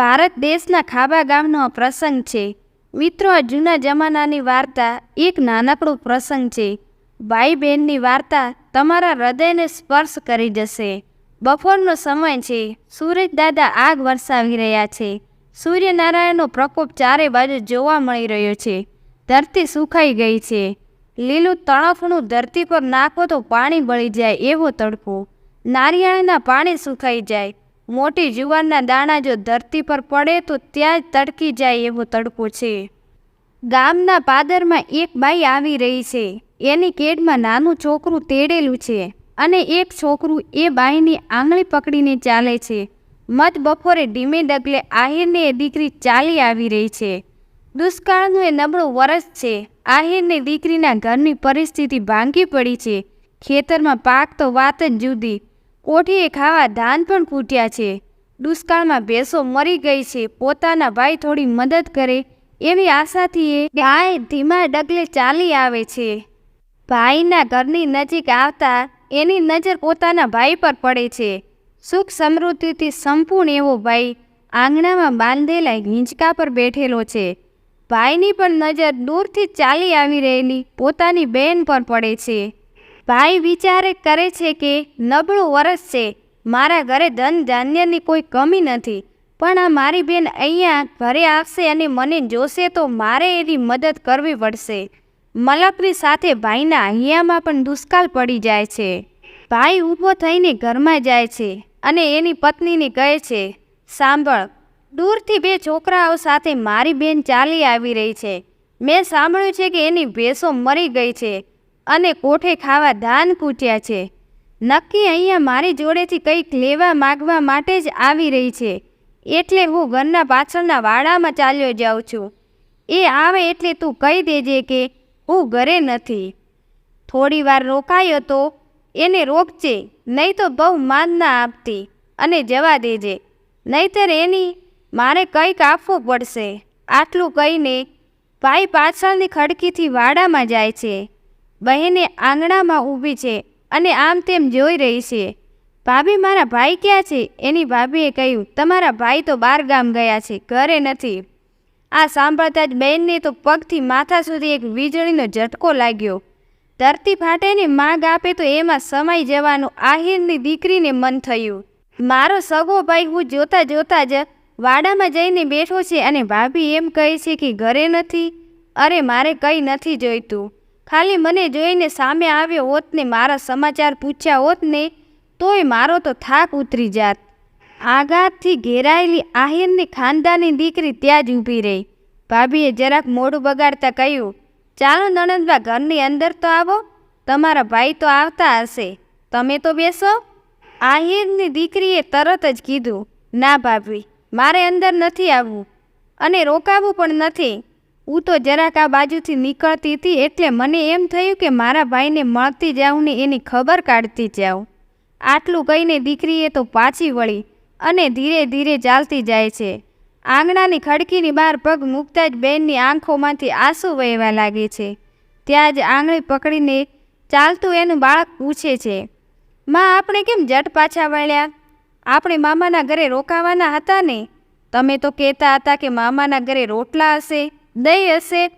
ભારત દેશના ખાબા ગામનો પ્રસંગ છે. મિત્રો, જૂના જમાનાની વાર્તા એક નાનકડો પ્રસંગ છે. ભાઈ બહેનની વાર્તા તમારા હૃદયને સ્પર્શ કરી જશે. બપોરનો સમય છે. સૂરજ દાદા આગ વરસાવી રહ્યા છે. સૂર્યનારાયણનો પ્રકોપ ચારે બાજુ જોવા મળી રહ્યો છે. ધરતી સુકાઈ ગઈ છે. લીલું તણફનું ધરતી પર નાખો તો પાણી બળી જાય એવો તડકો. નારિયેળના પાણી સુકાઈ જાય. મોટી જુવારના દાણા જો ધરતી પર પડે તો ત્યાં જ તડકી જાય એવો તડકો છે. ગામના પાદરમાં એક બાઈ આવી રહી છે. એની કેડમાં નાનું છોકરું તેડેલું છે અને એક છોકરું એ બાઈની આંગળી પકડીને ચાલે છે. મત બપોરે ધીમે ડગલે આહિરની એ દીકરી ચાલી આવી રહી છે. દુષ્કાળનું એ નબળું વરસ છે. આહિરની દીકરીના ઘરની પરિસ્થિતિ ભાંગી પડી છે. ખેતરમાં પાક તો વાત જ જુદી કોઠીએ ખાવા ધાન પણ કૂટ્યા છે. દુષ્કાળમાં ભેંસો મરી ગઈ છે. પોતાના ભાઈ થોડી મદદ કરે. એવી આશાથી એ ગાય ધીમા ડગલે ચાલી આવે છે. ભાઈના ઘરની નજીક આવતા એની નજર પોતાના ભાઈ પર પડે છે. સુખ સમૃદ્ધિથી સંપૂર્ણ એવો ભાઈ આંગણામાં બાંધેલા હિંચકા પર બેઠેલો છે. ભાઈની પણ નજર દૂરથી ચાલી આવી રહેલી પોતાની બહેન પર પડે છે. ભાઈ વિચારે કરે છે કે નબળું વરસ છે, મારા ઘરે ધન ધાન્યની કોઈ કમી નથી, પણ આ મારી બેન અહીંયા ઘરે આવશે અને મને જોશે તો મારે એની મદદ કરવી પડશે. મલકની સાથે ભાઈના અહીંયામાં પણ દુષ્કાળ પડી જાય છે. ભાઈ ઊભો થઈને ઘરમાં જાય છે અને એની પત્નીને કહે છે, સાંભળ, દૂરથી બે છોકરાઓ સાથે મારી બેન ચાલી આવી રહી છે. મેં સાંભળ્યું છે કે એની ભેંસો મરી ગઈ છે. અને કોઠે ખાવા ધાન કૂટ્યા છે. નક્કી અહીંયા મારી જોડેથી કંઈક લેવા માગવા માટે જ આવી રહી છે. એટલે હું ઘરના પાછળના વાડામાં ચાલ્યો જાઉં છું. એ આવે એટલે તું કહી દેજે કે હું ઘરે નથી. થોડી વાર રોકાયો તો એને રોકજે, નહીં તો બહુ માન ના આપતી અને જવા દેજે. નહીતર એની મારે કંઈક આપવું પડશે. આટલું કહીને ભાઈ પાછળની ખડકીથી વાડામાં જાય છે. બહેને આંગણામાં ઊભી છે અને આમ તેમ જોઈ રહી છે. ભાભી, મારા ભાઈ ક્યાં છે? એની ભાભીએ કહ્યું, તમારા ભાઈ તો બાર ગામ ગયા છે, ઘરે નથી. આ સાંભળતા જ બહેનને તો પગથી માથા સુધી એક વીજળીનો ઝટકો લાગ્યો. ધરતી ફાટેની માગ આપે તો એમાં સમાઈ જવાનું આહિરની દીકરીને મન થયું. મારો સગો ભાઈ હું જોતા જોતા જ વાડામાં જઈને બેઠો છે અને ભાભી એમ કહે છે કે ઘરે નથી. અરે, મારે કંઈ નથી જોઈતું. ખાલી મને જોઈને સામે આવ્યો હોત ને મારા સમાચાર પૂછ્યા હોત ને તોય મારો તો થાક ઉતરી જાત. આઘાતથી ઘેરાયેલી આહિરની ખાનદાની દીકરી ત્યાં જ ઊભી રહી. ભાભીએ જરાક મોઢું બગાડતા કહ્યું, ચાલો નણંદબા ઘરની અંદર તો આવો, તમારા ભાઈ તો આવતા હશે. તમે તો બેસો. આહિરની દીકરીએ તરત જ કીધું, ના ભાભી, મારે અંદર નથી આવવું અને રોકાવું પણ નથી. હું તો જરાક આ બાજુથી નીકળતી હતી એટલે મને એમ થયું કે મારા ભાઈને મળતી જાઉં ને એની ખબર કાઢતી જાઉં. આટલું કહીને દીકરીએ તો પાછી વળી અને ધીરે ધીરે ચાલતી જાય છે. આંગણાની ખડકીની બહાર પગ મૂકતા જ બેનની આંખોમાંથી આંસુ વહેવા લાગે છે. ત્યાં જ આંગળી પકડીને ચાલતું એનું બાળક પૂછે છે, માં, આપણે કેમ જટ પાછા વળ્યા? આપણે મામાના ઘરે રોકાવાના હતા ને? તમે તો કહેતા હતા કે મામાના ઘરે રોટલા હશે. દહીં હશે,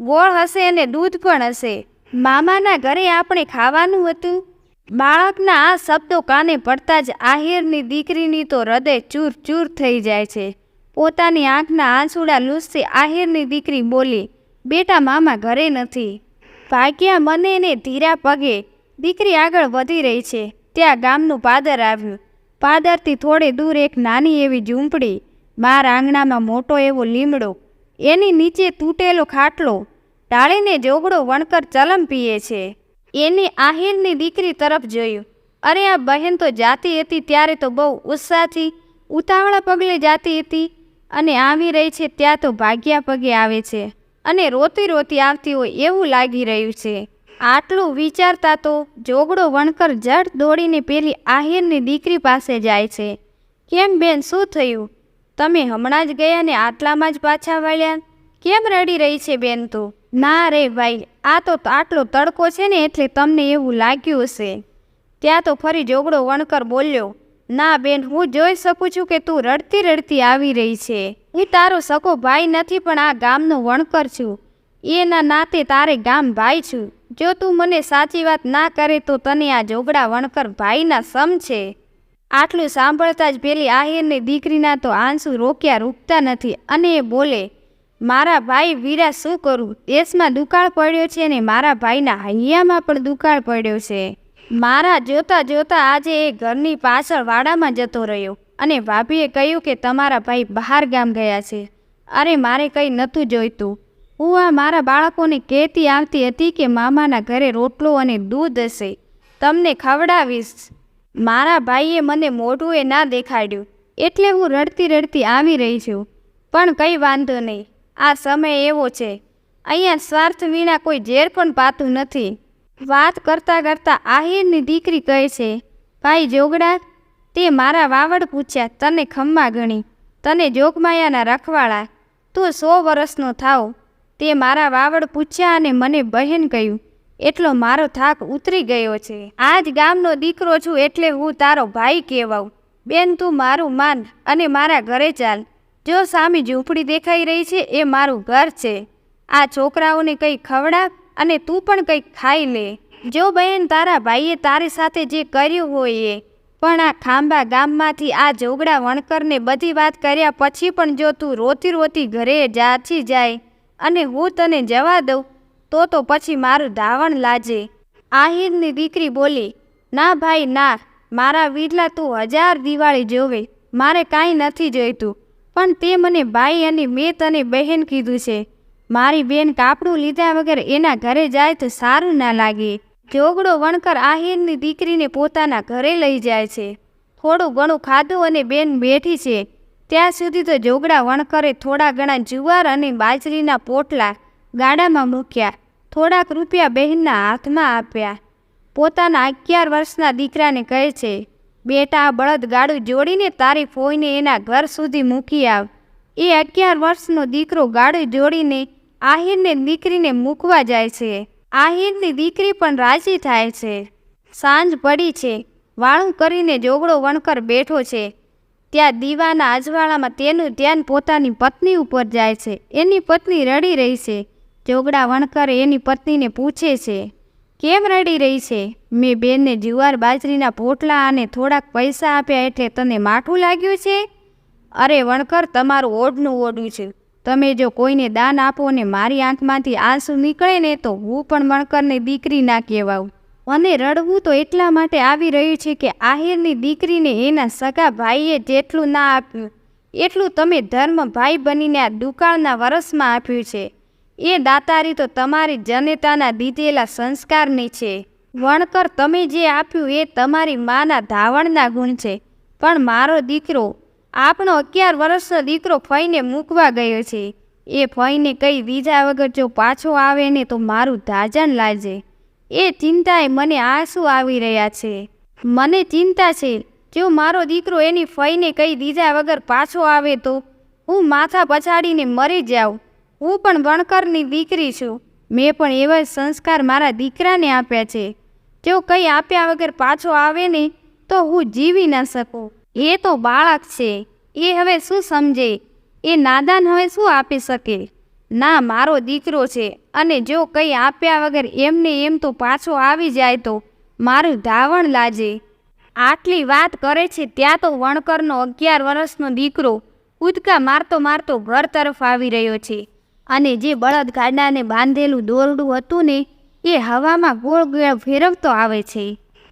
ગોળ હશે અને દૂધ પણ હશે. મામાના ઘરે આપણે ખાવાનું હતું. બાળકના આ શબ્દો કાને પડતા જ આહિરની દીકરીની તો હૃદય ચૂર ચૂર થઈ જાય છે. પોતાની આંખના આંસુડા લૂસતી આહિરની દીકરી બોલી, બેટા, મામા ઘરે નથી. ભાગ્યા મને ને ધીરા પગે દીકરી આગળ વધી રહી છે. ત્યાં ગામનું પાદર આવ્યું. પાદરથી થોડે દૂર એક નાની એવી ઝૂંપડી બાર આંગણામાં મોટો એવો લીમડો એની નીચે તૂટેલો ખાટલો ટાળીને જોગડો વણકર ચલમ પીએ છે. એની આહિરની દીકરી તરફ જોયું. અરે આ બહેન તો જાતી હતી ત્યારે તો બહુ ઉત્સાહથી ઉતાવળા પગલે જાતી હતી અને આવી રહી છે ત્યાં તો ભાગ્યા પગે આવે છે અને રોતી રોતી આવતી હોય એવું લાગી રહ્યું છે. આટલું વિચારતા તો જોગડો વણકર જડ દોડીને પેલી આહિરની દીકરી પાસે જાય છે. કેમ બેન, શું થયું? તમે હમણાં જ ગયા ને આટલામાં જ પાછા વળ્યા? કેમ રડી રહી છે બેન તો? ના રે ભાઈ, આ તો આટલો તડકો છે ને એટલે તમને એવું લાગ્યું હશે. ત્યાં તો ફરી જોગડો વણકર બોલ્યો, ના બેન, હું જોઈ શકું છું કે તું રડતી રડતી આવી રહી છે. હું તારો સકો ભાઈ નથી, પણ આ ગામનો વણકર છું. એના નાતે તારે ગામ ભાઈ છું. જો તું મને સાચી વાત ના કરે તો તને આ જોગડા વણકર ભાઈના સમ છે. આટલું સાંભળતા જ પેલી આહિરની દીકરીના તો આંસુ રોક્યા રૂકતા નથી અને એ બોલે, મારા ભાઈ વીરા શું કરું? દેશમાં દુકાળ પડ્યો છે અને મારા ભાઈના હૈયામાં પણ દુકાળ પડ્યો છે. મારા જોતા જોતા આજે એ ઘરની પાછળ વાડામાં જતો રહ્યો અને ભાભીએ કહ્યું કે, તમારા ભાઈ બહાર ગામ ગયા છે. અરે, મારે કંઈ નહોતું જોઈતું. હું આ મારા બાળકોને કહેતી આવતી હતી કે, મામાના ઘરે રોટલો અને દૂધ હશે. તમને ખવડાવીશ. મારા ભાઈએ મને મોઢું એ ના દેખાડ્યું. એટલે હું રડતી રડતી આવી રહી છું. પણ કંઈ વાંધો નહીં. આ સમય એવો છે. અહીંયા સ્વાર્થ વિના કોઈ ઝેર પણ પાતું નથી. વાત કરતાં કરતાં આહિરની દીકરી કહે છે, ભાઈ જોગડા તે મારા વાવડ પૂછ્યા, તને ખમ્મા ગણી? તને જોગમાયાના રખવાળા? તું સો વર્ષનો થાવ. તે મારા વાવડ પૂછ્યા અને મને બહેન કહ્યું એટલો મારો થાક ઉતરી ગયો છે. આજ ગામનો દીકરો છું એટલે હું તારો ભાઈ કહેવાઉં. બેન, તું મારું માન અને મારા ઘરે ચાલ. જો સામે ઝૂંપડી દેખાઈ રહી છે એ મારું ઘર છે. આ છોકરાઓને કંઈ ખવડાવ અને તું પણ કંઈક ખાઈ લે. જો બહેન, તારા ભાઈએ તારી સાથે જે કર્યું હોય એ. પણ આ ખાંભા ગામમાંથી આ જોગડા વણકરને બધી વાત કર્યા પછી પણ જો તું રોતી રોતી ઘરે જાછી જાય અને હું તને જવા દઉં તો તો પછી મારું ધાવણ લાજે. આહિરની દીકરી બોલી, ના ભાઈ, ના, મારા વીરલા તું હજાર દિવાળી જોવે, મારે કાંઈ નથી જોઈતું. પણ તે મને ભાઈ અને મેં તને બહેન કીધું છે. મારી બેન કાપડું લીધા વગર એના ઘરે જાય તો સારું ના લાગે. જોગડો વણકર આહિરની દીકરીને પોતાના ઘરે લઈ જાય છે. થોડું ઘણું ખાધું અને બેન બેઠી છે. ત્યાં સુધી તો જોગડા વણકરે થોડા ઘણા જુવાર અને બાજરીના પોટલા ગાડામાં મૂક્યા. થોડાક રૂપિયા બહેનના હાથમાં આપ્યા. પોતાના અગિયાર વર્ષના દીકરાને કહે છે, બેટા બળદ ગાડું જોડીને તારી ફોઈને એના ઘર સુધી મૂકી આવ. એ અગિયાર વર્ષનો દીકરો ગાડું જોડીને આહિરને દીકરીને મૂકવા જાય છે. આહિરની દીકરી પણ રાજી થાય છે. સાંજ પડી છે. વાળું કરીને જોગડો વણકર બેઠો છે. ત્યાં દીવાના અજવાળામાં તેનું ધ્યાન પોતાની પત્ની ઉપર જાય છે. એની પત્ની રડી રહી છે. જોગડા વણકર એની પત્નીને પૂછે છે, કેમ રડી રહી છે? મેં બેનને જુવાર બાજરીના પોટલા અને થોડાક પૈસા આપ્યા એટલે તને માઠું લાગ્યું છે? અરે વણકર, તમારું ઓઢનું ઓઢું છે. તમે જો કોઈને દાન આપો ને મારી આંખમાંથી આંસુ નીકળે ને તો હું પણ વણકરને દીકરી ના કહેવાઉં. મને રડવું તો એટલા માટે આવી રહ્યું છે કે આહિરની દીકરીને એના સગા ભાઈએ જેટલું ના આપ્યું, એટલું તમે ધર્મ ભાઈ બનીને આ દુકાળના વરસમાં આપ્યું છે. એ દાતારી તો તમારી જનેતાના દીધેલા સંસ્કારની છે. વણકર તમે જે આપ્યું એ તમારી માના ધાવણના ગુણ છે. પણ મારો દીકરો આપણો અગિયાર વર્ષનો દીકરો ફઈને મૂકવા ગયો છે. એ ફઈને કંઈ બીજા વગર જો પાછો આવે ને તો મારું ધાજણ લાજે. એ ચિંતાએ મને આંસુ આવી રહ્યા છે. મને ચિંતા છે, જો મારો દીકરો એની ફઈને કંઈ દીધા વગર પાછો આવે તો, હું માથા પછાડીને મરી જાઉં. હું પણ વણકરની દીકરી છું. મેં પણ એવા સંસ્કાર મારા દીકરાને આપ્યા છે. જો કંઈ આપ્યા વગર પાછો આવે ને, તો હું જીવી ન શકું. એ તો બાળક છે. એ હવે શું સમજે? એ નાદાન હવે શું આપી શકે? ના, મારો દીકરો છે અને જો કંઈ આપ્યા વગર એમને એમ તો પાછો આવી જાય તો મારું ધાવણ લાજે. આટલી વાત કરે છે ત્યાં તો વણકરનો અગિયાર વર્ષનો દીકરો ઉદકા મારતો મારતો ઘર તરફ આવી રહ્યો છે. અને જે બળદ ગાડાને બાંધેલું દોરડું હતું ને, એ હવામાં ગોળ ગોળ ફેરવતો આવે છે.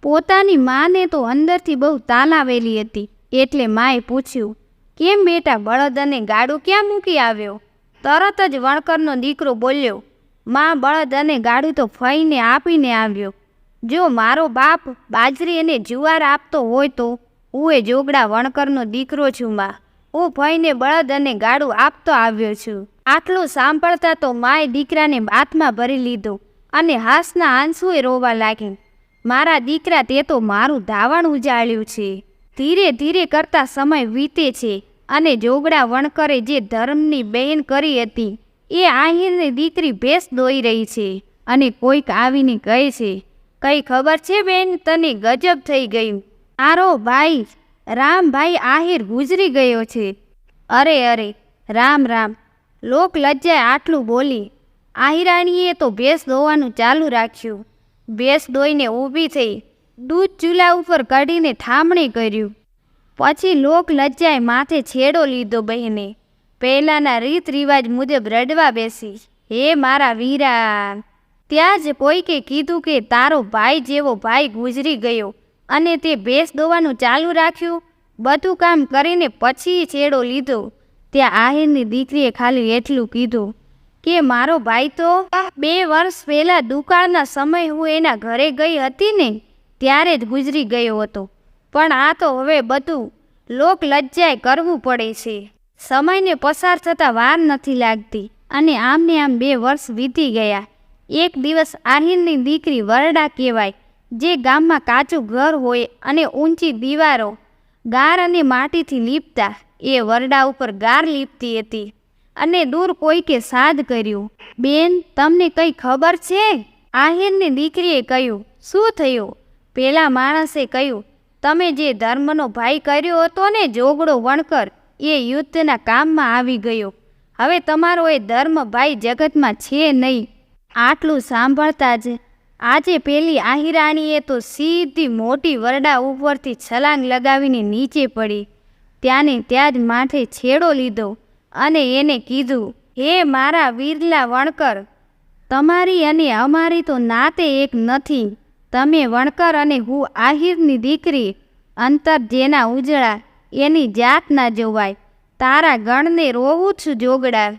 પોતાની માને તો અંદરથી બહુ તાલાવેલી હતી. એટલે માએ પૂછ્યું, કેમ બેટા બળદ અને ગાડું ક્યાં મૂકી આવ્યો? તરત જ વણકરનો દીકરો બોલ્યો, મા બળદ અને ગાડું તો ફઈને આપીને આવ્યો. જો મારો બાપ બાજરી અને જુવાર આપતો હોય તો હું એ જોગડા વણકરનો દીકરો છું, મા. હું ફઈને બળદ અને ગાડું આપતો આવ્યો છું. આટલું સાંભળતા તો માએ દીકરાને હાથમાં ભરી લીધો અને હાસના આંસુએ રોવા લાગી મારા દીકરા તે તો મારું ધાવણ ઉજાળ્યું છે. ધીરે ધીરે કરતા સમય વીતે છે અને જોગડા વણકરે જે ધર્મની બહેન કરી હતી, એ આહીરની દીકરી ભેંસ દોઈ રહી છે અને કોઈક આવીને કહે છે, કઈ ખબર છે બેન, તને ગજબ થઈ ગયું? આરો ભાઈ રામભાઈ આહિર ગુજરી ગયો છે. અરે અરે, રામ રામ લોક લજ્જાએ આટલું બોલી, આહિરાણીએ તો ભેંસ દોવાનું ચાલુ રાખ્યું. ભેંસ દોઈને ઊભી થઈ, દૂધ ચૂલા ઉપર કાઢીને ઠામણી કર્યું. પછી લોક લજ્જાએ માથે છેડો લીધો બહેને. પહેલાંના રીત રિવાજ મુજબ રડવા બેસી, હે મારા વીરા ત્યાં જ કોઈકે કીધું કે તારો ભાઈ જેવો ભાઈ ગુજરી ગયો અને તે ભેંસ દોવાનું ચાલુ રાખ્યું? બધું કામ કરીને પછી છેડો લીધો. ત્યાં આહિરની દીકરીએ ખાલી એટલું કીધું કે, મારો ભાઈ તો બે વર્ષ પહેલાં દુકાળના સમય હું એના ઘરે ગઈ હતી ને, ત્યારે જ ગુજરી ગયો હતો. પણ આ તો હવે બધું લોક લજ્જાએ કરવું પડે છે. સમયને પસાર થતાં વાર નથી લાગતી અને આમને આમ બે વર્ષ વીતી ગયા. એક દિવસ આહિરની દીકરી વરડા કહેવાય, જે ગામમાં કાચું ઘર હોય અને ઊંચી દીવારો, ગાર અને માટીથી લીપતા એ વરડા ઉપર ગાર લીપતી હતી અને દૂર કોઈકે સાદ કર્યું, બેન, તમને કંઈ ખબર છે? આહિરની દીકરીએ કહ્યું, શું થયું? પેલા માણસે કહ્યું, તમે જે ધર્મનો ભાઈ કર્યો હતો ને જોગડો વણકર, એ યુદ્ધના કામમાં આવી ગયો. હવે તમારો એ ધર્મ ભાઈ જગતમાં છે નહીં. આટલું સાંભળતા જ આજે પેલી આહિરાણીએ તો સીધી મોટી વરડા ઉપરથી છલાંગ લગાવીને નીચે પડી. ત્યાંને ત્યાં જ માથે છેડો લીધો અને એને કીધું, હે મારા વીરલા વણકર, તમારી અને અમારી તો નાતે એક નથી. તમે વણકર અને હું આહિરની દીકરી, અંતર જેના ઉજળા, એની જાત ના જોવાય. તારા ગણને રોવું છું જોગડા.